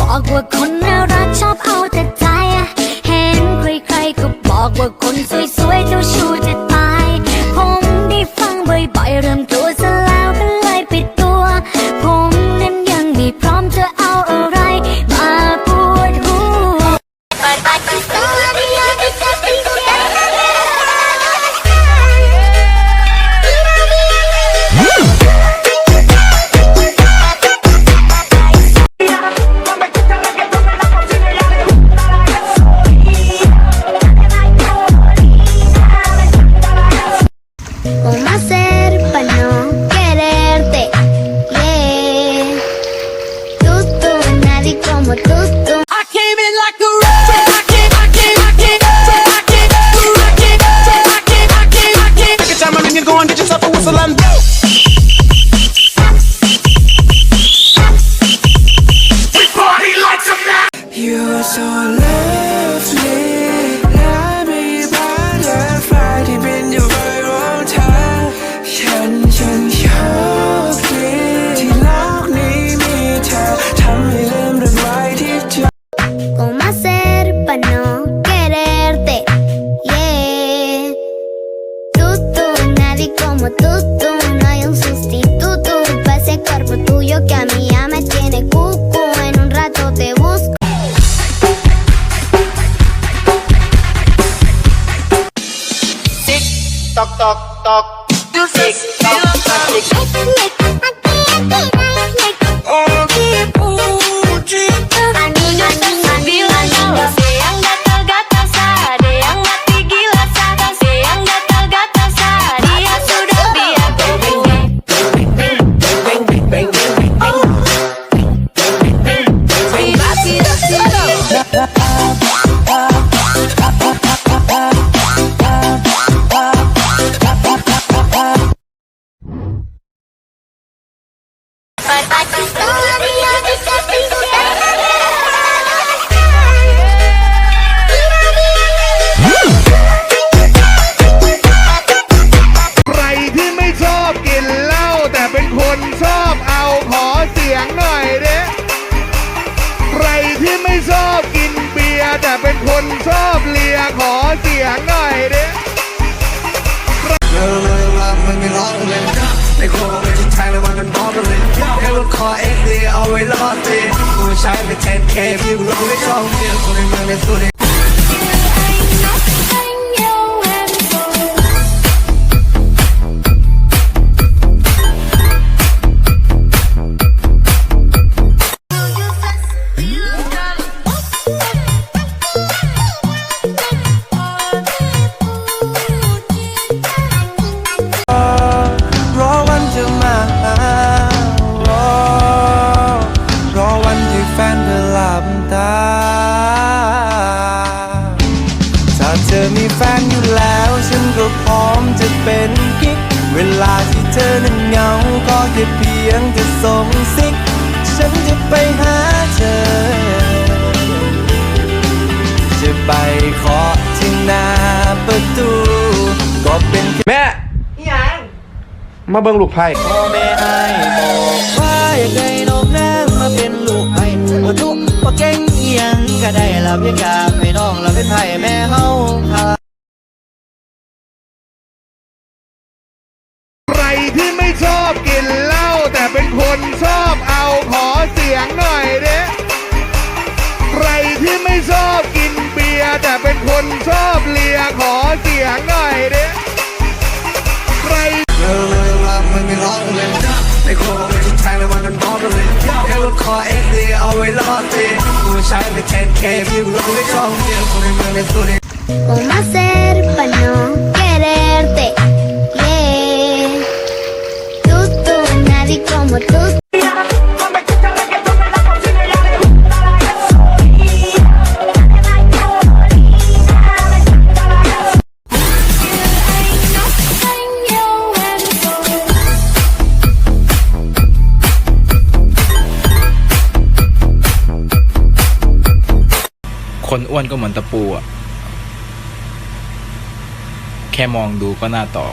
บอกว่าคนน่ารักชอบเอาแต่ใจ เห็นใครๆก็บอกว่าคนสวยๆเจ้าชู้จะตาย ผมได้ฟังบ่อยๆเริ่มกลัว talk. Music. ค่ว่าคอเอ็กดีเอาไว้รอดตีกูใช้ไป 10k พี่กูรู้ไม่ชอบเดียวคนในเมืองในสุด อมีแฟนอยู่แล้ว ฉันก็พร้อมจะเป็นกิ๊ก เวลาที่เธอนั้นเหงา ก็แค่เพียงจะส่งซิก ฉันจะไปหาเธอ จะไปเคาะที่หน้าประตู ก็เป็นแค่แม่มาเบิ่งลูกไพ่พ่อแม่ไอ้บอกว่าอยากได้นกนางมาเป็นลูกไผ่ว่าทุกว่าเก่งเอียงก็ได้ละเพียงอยากใที่ไม่ชอบกินเหล้าแต่เป็นคนชอบเอาขอเสียงหน่อยเด้ใครที่ไม่ชอบกินเบียร์แต่เป็นคนชอบเลียขอเสียงหน่อยเด้ใครเออเลยว่ามันไม่ร้องเลยในโคไม่ใช่ทาเลยวันมันร้องเลยแค่ว่าคอเอ็กดีเอาไว้รอดตีกูใช้ไป 10k พี่กูรู้ไม่ชอบเดียวคนในเมืองในสุด ¿Cómo hacer para no คนอ้วนก็เหมือนตะปูอะ แค่มองดูก็น่าตอบ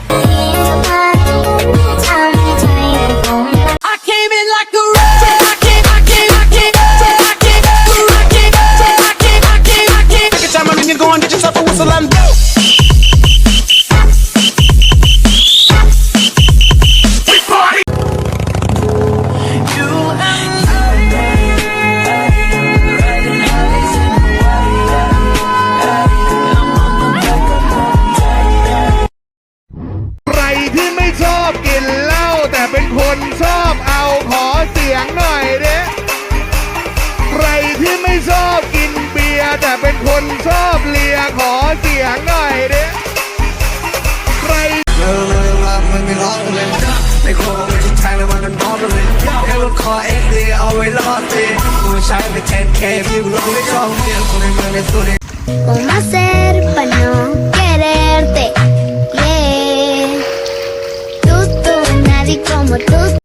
เป็นคนชอบเลียขอเสียงหน่อยด้ใครเออเลยว่ามันไม่ร้องเลยในโครงมันจะแทงแล้วมันเป็นน้องเลยแค่รถคอเอ็กดียเอาไว้รอดตีกูใช้ไป 10k พี่กูลงไม่ชอบเดียวคนในเมืองในตัวนี้ ¿Cómo hacer para no quererte? Yeah. Tú, tú, nadie como tú.